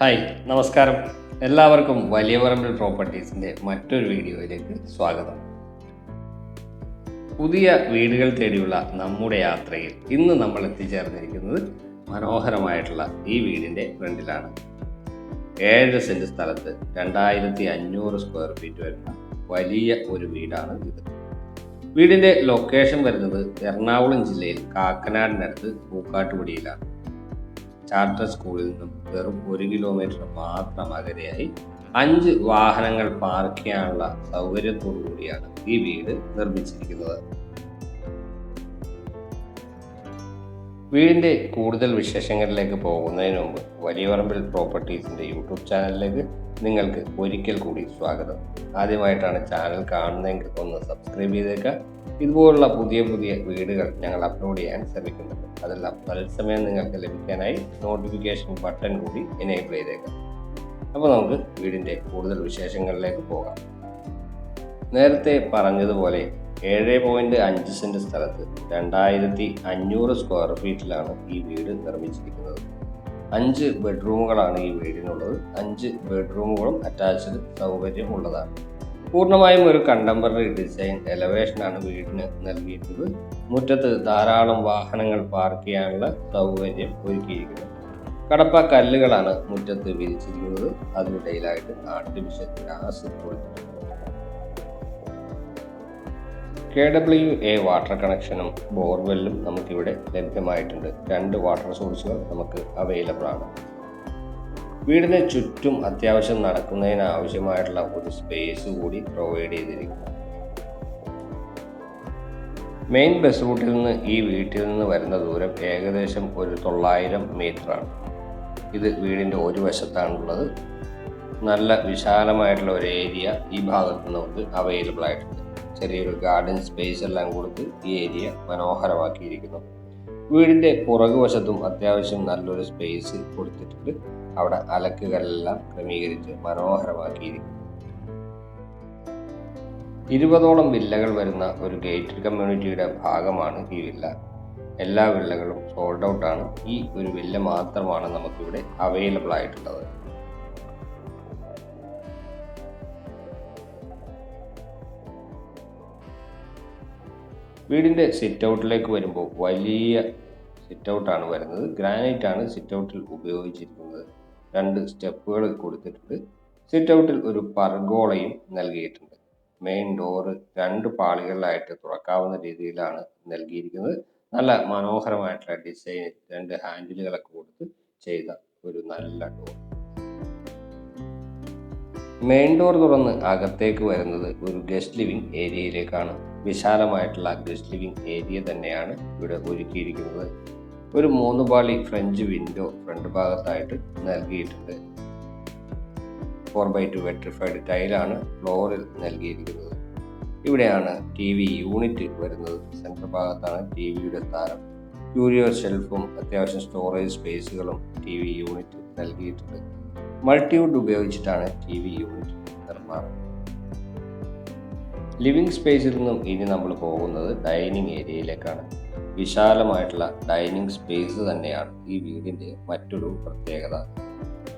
Hi നമസ്കാരം. എല്ലാവർക്കും വലിയ പറമ്പിൽ പ്രോപ്പർട്ടീസിന്റെ മറ്റൊരു വീഡിയോയിലേക്ക് സ്വാഗതം. പുതിയ വീടുകൾ തേടിയുള്ള നമ്മുടെ യാത്രയിൽ ഇന്ന് നമ്മൾ എത്തിച്ചേർന്നിരിക്കുന്നത് മനോഹരമായിട്ടുള്ള ഈ വീടിന്റെ ഫ്രണ്ടിലാണ്. ഏഴ് സെന്റ് സ്ഥലത്ത് രണ്ടായിരത്തി അഞ്ഞൂറ് സ്ക്വയർ ഫീറ്റ് വരുന്ന വലിയ ഒരു വീടാണ് ഇത്. വീടിന്റെ ലൊക്കേഷൻ വരുന്നത് എറണാകുളം ജില്ലയിൽ കാക്കനാടിനടുത്ത് പൂക്കാട്ടുപടിയിലാണ്. ചാർട്ടർ സ്കൂളിൽ നിന്നും വെറും ഒരു കിലോമീറ്റർ മാത്രം അകലെയായി അഞ്ച് വാഹനങ്ങൾ പാർക്ക് ചെയ്യാനുള്ള സൗകര്യത്തോടു കൂടിയാണ് ഈ വീട് നിർമ്മിച്ചിരിക്കുന്നത്. വീടിന്റെ കൂടുതൽ വിശേഷങ്ങളിലേക്ക് പോകുന്നതിന് മുമ്പ് വലിയവറമ്പിൽ പ്രോപ്പർട്ടീസിന്റെ യൂട്യൂബ് ചാനലിലേക്ക് നിങ്ങൾക്ക് ഒരിക്കൽ കൂടി സ്വാഗതം. ആദ്യമായിട്ടാണ് ചാനൽ കാണുന്നതെങ്കിൽ ഒന്ന് സബ്സ്ക്രൈബ് ചെയ്തേക്കുക. ഇതുപോലുള്ള പുതിയ പുതിയ വീടുകൾ ഞങ്ങൾ അപ്ലോഡ് ചെയ്യാൻ ശ്രമിക്കുന്നുണ്ട്. അതെല്ലാം തത്സമയം നിങ്ങൾക്ക് ലഭിക്കാനായി നോട്ടിഫിക്കേഷൻ ബട്ടൺ കൂടി എനേബിൾ ചെയ്തേക്കാം. അപ്പോൾ നമുക്ക് വീടിന്റെ കൂടുതൽ വിശേഷങ്ങളിലേക്ക് പോകാം. നേരത്തെ പറഞ്ഞതുപോലെ ഏഴ് പോയിന്റ് അഞ്ച് സെന്റ് സ്ഥലത്ത് രണ്ടായിരത്തി അഞ്ഞൂറ് സ്ക്വയർ ഫീറ്റിലാണ് ഈ വീട് നിർമ്മിച്ചിരിക്കുന്നത്. അഞ്ച് ബെഡ്റൂമുകളാണ് ഈ വീടിനുള്ളത്. അഞ്ച് ബെഡ്റൂമുകളും അറ്റാച്ച്ഡ് സൗകര്യം ഉള്ളതാണ് പൂർണമായും ഒരു കണ്ടംപററി ഡിസൈൻ എലവേഷനാണ് വീടിന് നൽകിയിട്ടുള്ളത്. മുറ്റത്ത് ധാരാളം വാഹനങ്ങൾ പാർക്ക് ചെയ്യാനുള്ള സൗകര്യം ഒരുക്കിയിരിക്കുന്നു. കടപ്പ കല്ലുകളാണ് മുറ്റത്ത് വിരിച്ചിരിക്കുന്നത്. അതിനിടയിലായിട്ട് ആർട്ടിഫിഷ്യൽ ഗ്രാസ് കൊടുത്തിട്ടുണ്ട് കെ ഡബ്ല്യു എ വാട്ടർ കണക്ഷനും ബോർവെല്ലും നമുക്കിവിടെ ലഭ്യമായിട്ടുണ്ട്. രണ്ട് വാട്ടർ സോഴ്സുകൾ നമുക്ക് അവൈലബിൾ ആണ് വീടിന് ചുറ്റും അത്യാവശ്യം നടക്കുന്നതിന് ആവശ്യമായിട്ടുള്ള ഒരു സ്പേസ് കൂടി പ്രൊവൈഡ് ചെയ്തിരിക്കുന്നു. മെയിൻ ബസ് റൂട്ടിൽ നിന്ന് ഈ വീട്ടിൽ നിന്ന് വരുന്ന ദൂരം ഏകദേശം ഒരു തൊള്ളായിരം മീറ്ററാണ് ഇത് വീടിന്റെ ഒരു വശത്താണുള്ളത്. നല്ല വിശാലമായിട്ടുള്ള ഒരു ഏരിയ ഈ ഭാഗത്ത് നമുക്ക് അവൈലബിൾ ആയിട്ടുണ്ട് ചെറിയൊരു ഗാർഡൻ സ്പേസ് എല്ലാം കൊടുത്ത് ഈ ഏരിയ മനോഹരമാക്കിയിരിക്കുന്നു. വീടിന്റെ പുറകുവശത്തും അത്യാവശ്യം നല്ലൊരു സ്പേസ് കൊടുത്തിട്ടുണ്ട്. അവിടെ അലക്കുകളെല്ലാം ക്രമീകരിച്ച് മനോഹരമാക്കിയിരിക്കുന്നു. ഇരുപതോളം വില്ലകൾ വരുന്ന ഒരു ഗേറ്റഡ് കമ്മ്യൂണിറ്റിയുടെ ഭാഗമാണ് ഈ വില്ല. എല്ലാ വില്ലകളും സോൾഡ് ഔട്ടാണ് ഈ ഒരു വില്ല മാത്രമാണ് നമുക്കിവിടെ അവൈലബിൾ ആയിട്ടുള്ളത്. വീടിന്റെ സിറ്റ് ഔട്ടിലേക്ക് വരുമ്പോൾ വലിയ സിറ്റ് ഔട്ടാണ് വരുന്നത്. ഗ്രാനൈറ്റ് ആണ് സിറ്റ് ഔട്ടിൽ ഉപയോഗിച്ചിരിക്കുന്നത്. രണ്ട് സ്റ്റെപ്പുകൾ കൊടുത്തിട്ടുണ്ട്. സിറ്റ് ഔട്ടിൽ ഒരു പർഗോളയും നൽകിയിട്ടുണ്ട്. മെയിൻ ഡോറ് രണ്ട് പാളികളിലായിട്ട് തുറക്കാവുന്ന രീതിയിലാണ് നൽകിയിരിക്കുന്നത്. നല്ല മനോഹരമായിട്ടുള്ള ഡിസൈൻ രണ്ട് ഹാൻഡിലുകളൊക്കെ കൊടുത്ത് ചെയ്ത ഒരു നല്ല ഡോർ മെയിൻ ഡോർ തുറന്ന് അകത്തേക്ക് വരുന്നത് ഒരു ഗസ്റ്റ് ലിവിംഗ് ഏരിയയിലേക്കാണ് വിശാലമായിട്ടുള്ള ഗസ്റ്റ് ലിവിംഗ് ഏരിയ തന്നെയാണ് ഇവിടെ ഒരുക്കിയിരിക്കുന്നത്. ഒരു മൂന്ന് പാളി ഫ്രഞ്ച് വിൻഡോ ഫ്രണ്ട് ഭാഗത്തായിട്ട് നൽകിയിട്ടുണ്ട്. ഫോർ ബൈ ടു വെട്രിഫൈഡ് ടൈലാണ് ഫ്ലോറിൽ നൽകിയിരിക്കുന്നത്. ഇവിടെയാണ് ടി വി യൂണിറ്റ് വരുന്നത്. സെൻട്രൽ ഭാഗത്താണ് ടി വിയുടെ സ്ഥാനം. ക്യൂരിയോ ഷെൽഫും അത്യാവശ്യം സ്റ്റോറേജ് സ്പേസുകളും ടി വി യൂണിറ്റ് നൽകിയിട്ടുണ്ട്. മൾട്ടിവുഡ് ഉപയോഗിച്ചിട്ടാണ് ടി വി യൂണിറ്റ് നിർമ്മാണം. ലിവിംഗ് സ്പേസിൽ നിന്നും ഇനി നമ്മൾ പോകുന്നത് ഡൈനിങ് ഏരിയയിലേക്കാണ്. വിശാലമായിട്ടുള്ള ഡൈനിങ് സ്പേസ് തന്നെയാണ് ഈ വീടിന്റെ മറ്റൊരു പ്രത്യേകത.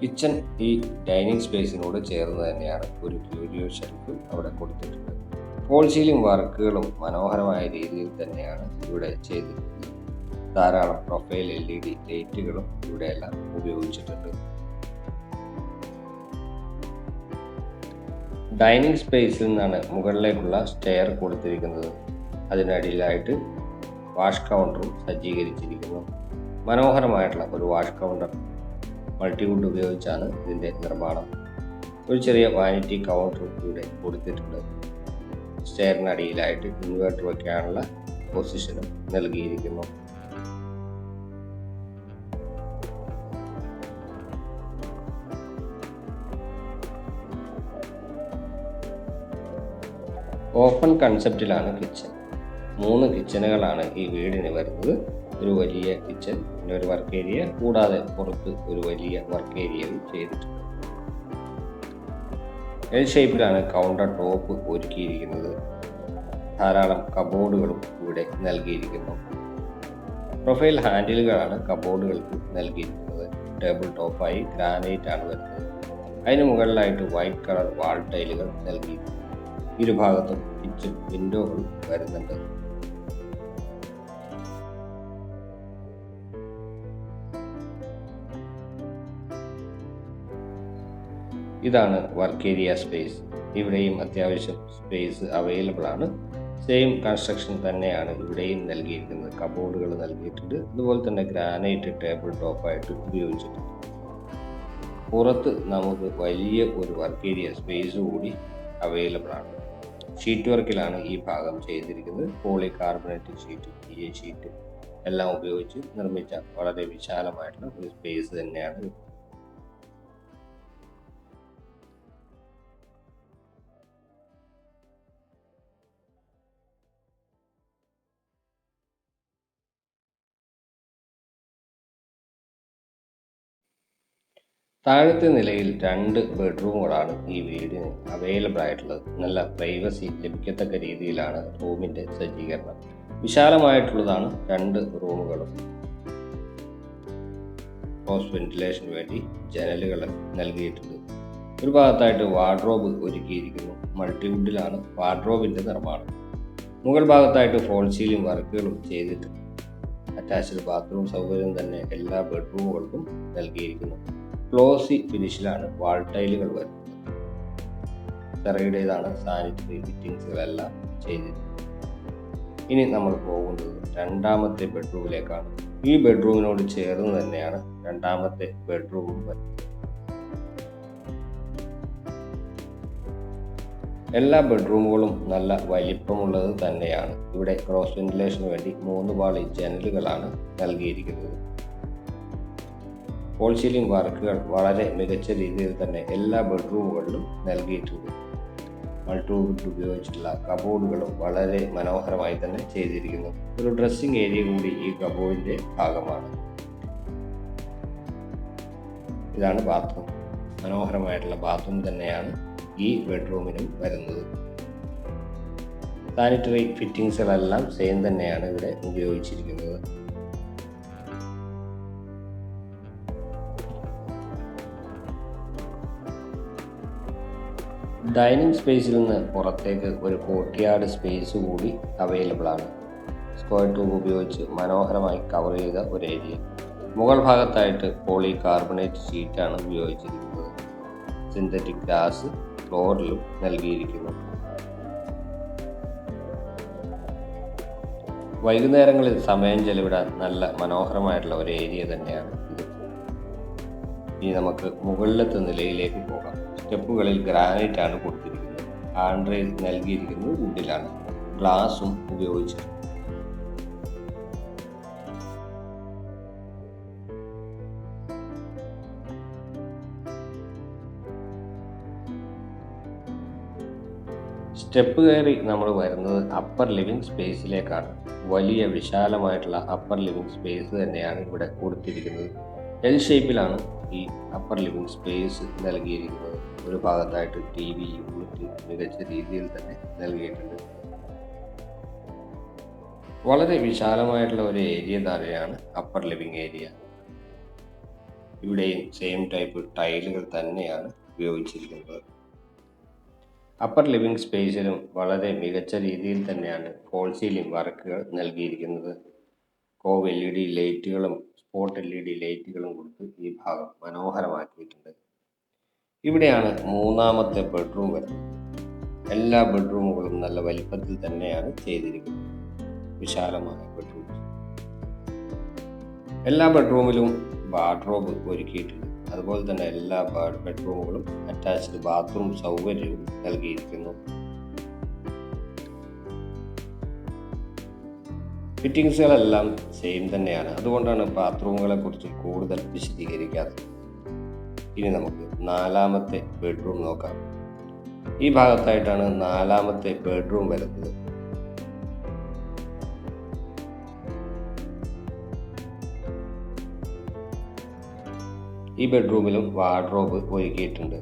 കിച്ചൺ ഈ ഡൈനിങ് സ്പേസിനോട് ചേർന്ന് തന്നെയാണ് ഒരു ക്യൂരിയോ ഷെൽഫ് അവിടെ കൊടുത്തിട്ടുണ്ട് ഫോൾ സീലിംഗ് വർക്കുകളും മനോഹരമായ രീതിയിൽ തന്നെയാണ് ഇവിടെ ചെയ്തിരിക്കുന്നത് ധാരാളം പ്രൊഫൈൽ എൽ ഇ ഡി ലൈറ്റുകളും ഇവിടെയെല്ലാം ഉപയോഗിച്ചിട്ടുണ്ട്. ഡൈനിങ് സ്പേസിൽ നിന്നാണ് മുകളിലേക്കുള്ള സ്റ്റെയർ കൊടുത്തിരിക്കുന്നത്. അതിനടിയിലായിട്ട് വാഷ് കൗണ്ടറും സജ്ജീകരിച്ചിരിക്കുന്നു. മനോഹരമായിട്ടുള്ള ഒരു വാഷ് കൗണ്ടർ മൾട്ടിവുഡ് ഉപയോഗിച്ചാണ് ഇതിന്റെ നിർമ്മാണം. ഒരു ചെറിയ വാനിറ്റി കൗണ്ടർ ഇവിടെ കൊടുത്തിട്ടുണ്ട്. സ്റ്റെയറിനടിയിലായിട്ട് ഇൻവേർട്ടർ വയ്ക്കാനുള്ള പൊസിഷനും നൽകിയിരിക്കുന്നു. ഓപ്പൺ കൺസെപ്റ്റിലാണ് കിച്ചൺ. മൂന്ന് കിച്ചണുകളാണ് ഈ വീടിന് വരുന്നത്. ഒരു വലിയ കിച്ചൺ പിന്നെ ഒരു വർക്ക് ഏരിയ കൂടാതെ പുറത്ത് ഒരു വലിയ വർക്ക് ഏരിയയും ചെയ്തിട്ടുണ്ട്. എൽ ഷേപ്പിലാണ് കൗണ്ടർ ടോപ്പ് ഒരുക്കിയിരിക്കുന്നത്. ധാരാളം കബോർഡുകളും ഇവിടെ നൽകിയിരിക്കുന്നു. പ്രൊഫൈൽ ഹാൻഡിലുകളാണ് കബോർഡുകൾക്ക് നൽകിയിരിക്കുന്നത്. ടേബിൾ ടോപ്പായി ഗ്രാനൈറ്റ് ആണ് വരുന്നത്. അതിന് മുകളിലായിട്ട് വൈറ്റ് കളർ വാൾ ടൈലുകൾ നൽകിയിരിക്കുന്നു. ഇരുഭാഗത്തും കിച്ചൺ വിൻഡോകൾ വരുന്നുണ്ട്. ഇതാണ് വർക്ക് ഏരിയ സ്പേസ്. ഇവിടെയും അത്യാവശ്യം സ്പേസ് അവൈലബിൾ ആണ്. സെയിം കൺസ്ട്രക്ഷൻ തന്നെയാണ് ഇവിടെയും നൽകിയിരിക്കുന്നത്. കബോർഡുകൾ നൽകിയിട്ടുണ്ട്. അതുപോലെ തന്നെ ഗ്രാനൈറ്റ് ടേബിൾ ടോപ്പായിട്ട് ഉപയോഗിച്ചിട്ടുണ്ട്. പുറത്ത് നമുക്ക് വലിയ ഒരു വർക്ക് ഏരിയ സ്പേസ് കൂടി അവൈലബിൾ ആണ്. ഷീറ്റ് വർക്കിലാണ് ഈ ഭാഗം ചെയ്തിരിക്കുന്നത്. Polycarbonate sheet P A sheet എല്ലാം ഉപയോഗിച്ച് നിർമ്മിച്ച വളരെ വിശാലമായിട്ടുള്ള ഒരു സ്പേസ് തന്നെയാണ് താഴത്തെ നിലയിൽ രണ്ട് ബെഡ്റൂമുകളാണ് ഈ വീടിന് അവൈലബിൾ ആയിട്ടുള്ളത്. നല്ല പ്രൈവസി ലഭിക്കത്തക്ക രീതിയിലാണ് റൂമിന്റെ സജ്ജീകരണം. വിശാലമായിട്ടുള്ളതാണ് രണ്ട് റൂമുകളും. ക്രോസ് വെന്റിലേഷന് വേണ്ടി ജനലുകൾ നൽകിയിട്ടുണ്ട്. ഒരു ഭാഗത്തായിട്ട് വാർഡ്രോബ് ഒരുക്കിയിരിക്കുന്നു. മൾട്ടിവുഡിലാണ് വാർഡ്രോബിന്റെ നിർമ്മാണം. മുകൾ ഭാഗത്തായിട്ട് ഫോൾ സീലിംഗ് വർക്കുകളും ചെയ്തിട്ടുണ്ട്. അറ്റാച്ച്ഡ് ബാത്റൂം സൗകര്യം തന്നെ എല്ലാ ബെഡ്റൂമുകൾക്കും നൽകിയിരിക്കുന്നു. ഗ്ലോസി ഫിനിഷിലാണ് വാൾ ടൈലുകൾ വരുന്നത്. ചെറയുടേതാണ് സാനിറ്ററി ഫിറ്റിങ്സുകളെല്ലാം ചെയ്തിരിക്കുന്നത്. ഇനി നമ്മൾ പോകുന്നത് രണ്ടാമത്തെ ബെഡ്റൂമിലേക്കാണ്. ഈ ബെഡ്റൂമിനോട് ചേർന്ന് തന്നെയാണ് രണ്ടാമത്തെ ബെഡ്റൂമും വരുന്നത്. എല്ലാ ബെഡ്റൂമുകളും നല്ല വലിപ്പമുള്ളത് തന്നെയാണ്. ഇവിടെ ക്രോസ് വെന്റിലേഷന് വേണ്ടി മൂന്ന് പാളി ജനലുകളാണ് നൽകിയിരിക്കുന്നത്. ഫോൾ സീലിംഗ് വർക്കുകൾ വളരെ മികച്ച രീതിയിൽ തന്നെ എല്ലാ ബെഡ്റൂമുകളിലും നൽകിയിട്ടുണ്ട്. മൾട്ടിവുഡ് ഉപയോഗിച്ചുള്ള കബോർഡുകളും വളരെ മനോഹരമായി തന്നെ ചെയ്തിരിക്കുന്നു. ഒരു ഡ്രസ്സിംഗ് ഏരിയ കൂടി ഈ കബോർഡിന്റെ ഭാഗമാണ്. ഇതാണ് ബാത്റൂം മനോഹരമായിട്ടുള്ള ബാത്റൂം തന്നെയാണ് ഈ ബെഡ്റൂമിനും വരുന്നത്. സാനിറ്ററി ഫിറ്റിങ്സുകളെല്ലാം സെയിം തന്നെയാണ് ഇവിടെ ഉപയോഗിച്ചിരിക്കുന്നത്. ഡൈനിങ് സ്പേസിൽ നിന്ന് പുറത്തേക്ക് ഒരു കോട്ടിയാട് സ്പേസ് കൂടി അവൈലബിൾ ആണ്. സ്ക്വയർ ട്യൂബ് ഉപയോഗിച്ച് മനോഹരമായി കവർ ചെയ്ത ഒരു ഏരിയ മുകൾ ഭാഗത്തായിട്ട് പോളി കാർബണേറ്റ് ഷീറ്റാണ് ഉപയോഗിച്ചിരിക്കുന്നത്. സിന്തറ്റിക് ഗ്ലാസ് ഫ്ലോറിലും നൽകിയിരിക്കുന്നു. വൈകുന്നേരങ്ങളിൽ സമയം ചെലവിടാൻ നല്ല മനോഹരമായിട്ടുള്ള ഒരു ഏരിയ തന്നെയാണ് ഇത്. ഇനി നമുക്ക് മുകളിലത്തെ നിലയിലേക്ക് പോകാം. സ്റ്റെപ്പുകളിൽ ആണ് കൊടുത്തിരിക്കുന്നത്. റെയിൽ നൽകിയിരിക്കുന്നത് വുഡിലാണ് ഗ്ലാസും ഉപയോഗിച്ചിട്ടുണ്ട് സ്റ്റെപ്പ് കയറി നമ്മൾ വരുന്നത് അപ്പർ ലിവിംഗ് സ്പേസിലേക്കാണ് വലിയ വിശാലമായിട്ടുള്ള അപ്പർ ലിവിംഗ് സ്പേസ് തന്നെയാണ് ഇവിടെ കൊടുത്തിരിക്കുന്നത്. എൽ ഷേപ്പിലാണ് ഈ അപ്പർ ലിവിംഗ് സ്പേസ് നൽകിയിരിക്കുന്നത്. ഒരു ഭാഗത്തായിട്ട് ടി വി യൂണിറ്റ് മികച്ച രീതിയിൽ തന്നെ നൽകിയിട്ടുണ്ട്. വളരെ വിശാലമായിട്ടുള്ള ഒരു ഏരിയ തന്നെയാണ് അപ്പർ ലിവിങ് ഏരിയ ഇവിടെയും സെയിം ടൈപ്പ് ടൈലുകൾ തന്നെയാണ് ഉപയോഗിച്ചിരിക്കുന്നത്. അപ്പർ ലിവിംഗ് സ്പേസിലും വളരെ മികച്ച രീതിയിൽ തന്നെയാണ് ഫോൾ സീലിംഗ് വർക്കുകൾ നൽകിയിരിക്കുന്നത്. കോവ് എൽ ഇ ഡി ലൈറ്റുകളും സ്പോട്ട് എൽ ഇ ഡി ലൈറ്റുകളും കൊടുത്ത് ഈ ഭാഗം മനോഹരമാക്കിയിട്ടുണ്ട്. ഇവിടെയാണ് മൂന്നാമത്തെ ബെഡ്റൂം വരുന്നത്. എല്ലാ ബെഡ്റൂമുകളും നല്ല വലിപ്പത്തിൽ തന്നെയാണ് ചെയ്തിരിക്കുന്നത്. വിശാലമായ ബെഡ്റൂം എല്ലാ ബെഡ്റൂമിലും വാർഡ്രോബ് ഒരുക്കിയിട്ടുണ്ട്. അതുപോലെ തന്നെ എല്ലാ ബെഡ്റൂമുകളും അറ്റാച്ച്ഡ് ബാത്റൂം സൗകര്യവും നൽകിയിരിക്കുന്നു. ഫിറ്റിങ്സുകളെല്ലാം സെയിം തന്നെയാണ്. അതുകൊണ്ടാണ് ബാത്റൂമുകളെ കുറിച്ച് കൂടുതൽ വിശദീകരിക്കാത്തത്. ഇനി നമുക്ക് നാലാമത്തെ ബെഡ്റൂം നോക്കാം. ഈ ഭാഗത്തായിട്ടാണ് നാലാമത്തെ ബെഡ്റൂം വരുന്നത്. ഈ ബെഡ്റൂമിലും വാർഡ്രോബ് ഒരുക്കിയിട്ടുണ്ട്.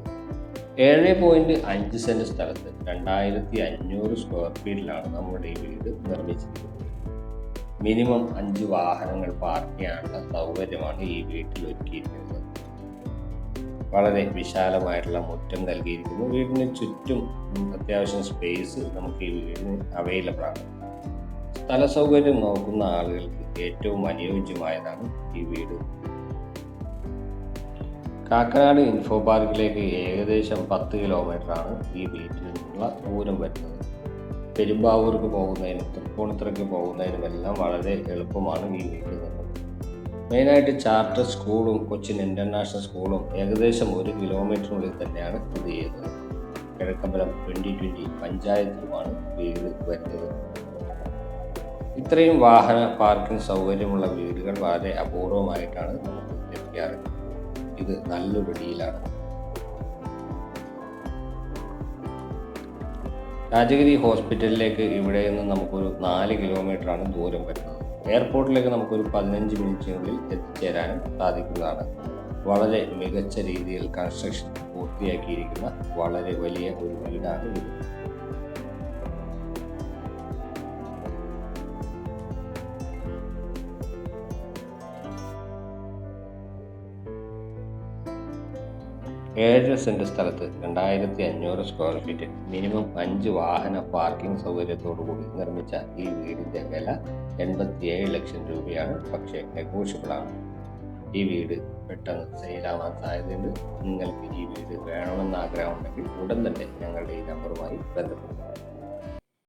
ഏഴ് പോയിന്റ് അഞ്ച് സെന്റ് സ്ഥലത്ത് രണ്ടായിരത്തി അഞ്ഞൂറ് സ്ക്വയർ ഫീറ്റിലാണ് നമ്മുടെ ഈ വീട് നിർമ്മിച്ചിരിക്കുന്നത്. മിനിമം അഞ്ച് വാഹനങ്ങൾ പാർക്ക് ചെയ്യാനുള്ള സൗകര്യമാണ് ഈ വീട്ടിൽ ഒരുക്കിയിരിക്കുന്നത്. വളരെ വിശാലമായിട്ടുള്ള മുറ്റം നൽകിയിരിക്കുന്നു. വീടിന് ചുറ്റും അത്യാവശ്യം സ്പേസ് നമുക്ക് ഈ വീടിന് അവൈലബിൾ ആണ്. സ്ഥല സൗകര്യം നോക്കുന്ന ആളുകൾക്ക് ഏറ്റവും അനുയോജ്യമായതാണ് ഈ വീട്. കാക്കനാട് ഇൻഫോ പാർക്കിലേക്ക് ഏകദേശം പത്ത് കിലോമീറ്ററാണ് ഈ വീട്ടിൽ നിന്നുള്ള ദൂരം വരുന്നത്. പെരുമ്പാവൂർക്ക് പോകുന്നതിനും തൃപ്പൂണിത്തുറയ്ക്ക് പോകുന്നതിനും എല്ലാം വളരെ എളുപ്പമാണ് ഈ വീട്ടിൽ നിന്ന് മെയിനായിട്ട് ചാർട്ടർ സ്കൂളും കൊച്ചിൻ ഇന്റർനാഷണൽ സ്കൂളും ഏകദേശം ഒരു കിലോമീറ്ററിനുള്ളിൽ തന്നെയാണ് സ്ഥിതി ചെയ്യുന്നത്. കിഴക്കമ്പലം ട്വന്റി ട്വന്റി പഞ്ചായത്തിലുമാണ് വീട് വരുന്നത്. ഇത്രയും വാഹന പാർക്കിംഗ് സൗകര്യമുള്ള വീടുകൾ വളരെ അപൂർവമായിട്ടാണ് ലഭിക്കാറ്. ഇത് നല്ലൊരു ഡീലാണ്. രാജഗിരി ഹോസ്പിറ്റലിലേക്ക് ഇവിടെ നിന്ന് നമുക്കൊരു നാല് കിലോമീറ്ററാണ് ദൂരം വരുന്നത്. എയർപോർട്ടിലേക്ക് നമുക്കൊരു പതിനഞ്ച് മിനിറ്റിനുള്ളിൽ എത്തിച്ചേരാനും സാധിക്കുന്നതാണ്. വളരെ മികച്ച രീതിയിൽ കൺസ്ട്രക്ഷൻ പൂർത്തിയാക്കിയിരിക്കുന്ന വളരെ വലിയ ഒരു വീടാണ് ഇത്. ഏഴര സെന്റ് സ്ഥലത്ത് രണ്ടായിരത്തി അഞ്ഞൂറ് സ്ക്വയർ ഫീറ്റ് മിനിമം അഞ്ച് വാഹന പാർക്കിംഗ് സൗകര്യത്തോടു കൂടി നിർമ്മിച്ച ഈ വീടിന്റെ വില എൺപത്തിയേഴ് ലക്ഷം രൂപയാണ്. പക്ഷേ നെഗോഷ്യബിൾ ആണ്. ഈ വീട് പെട്ടെന്ന് സെയിലാവാൻ സാധ്യതയുണ്ട്. നിങ്ങൾക്ക് ഈ വീട് വേണമെന്ന് ആഗ്രഹമുണ്ടെങ്കിൽ ഉടൻ തന്നെ ഞങ്ങളുടെ ഈ നമ്പറുമായി ബന്ധപ്പെടുക.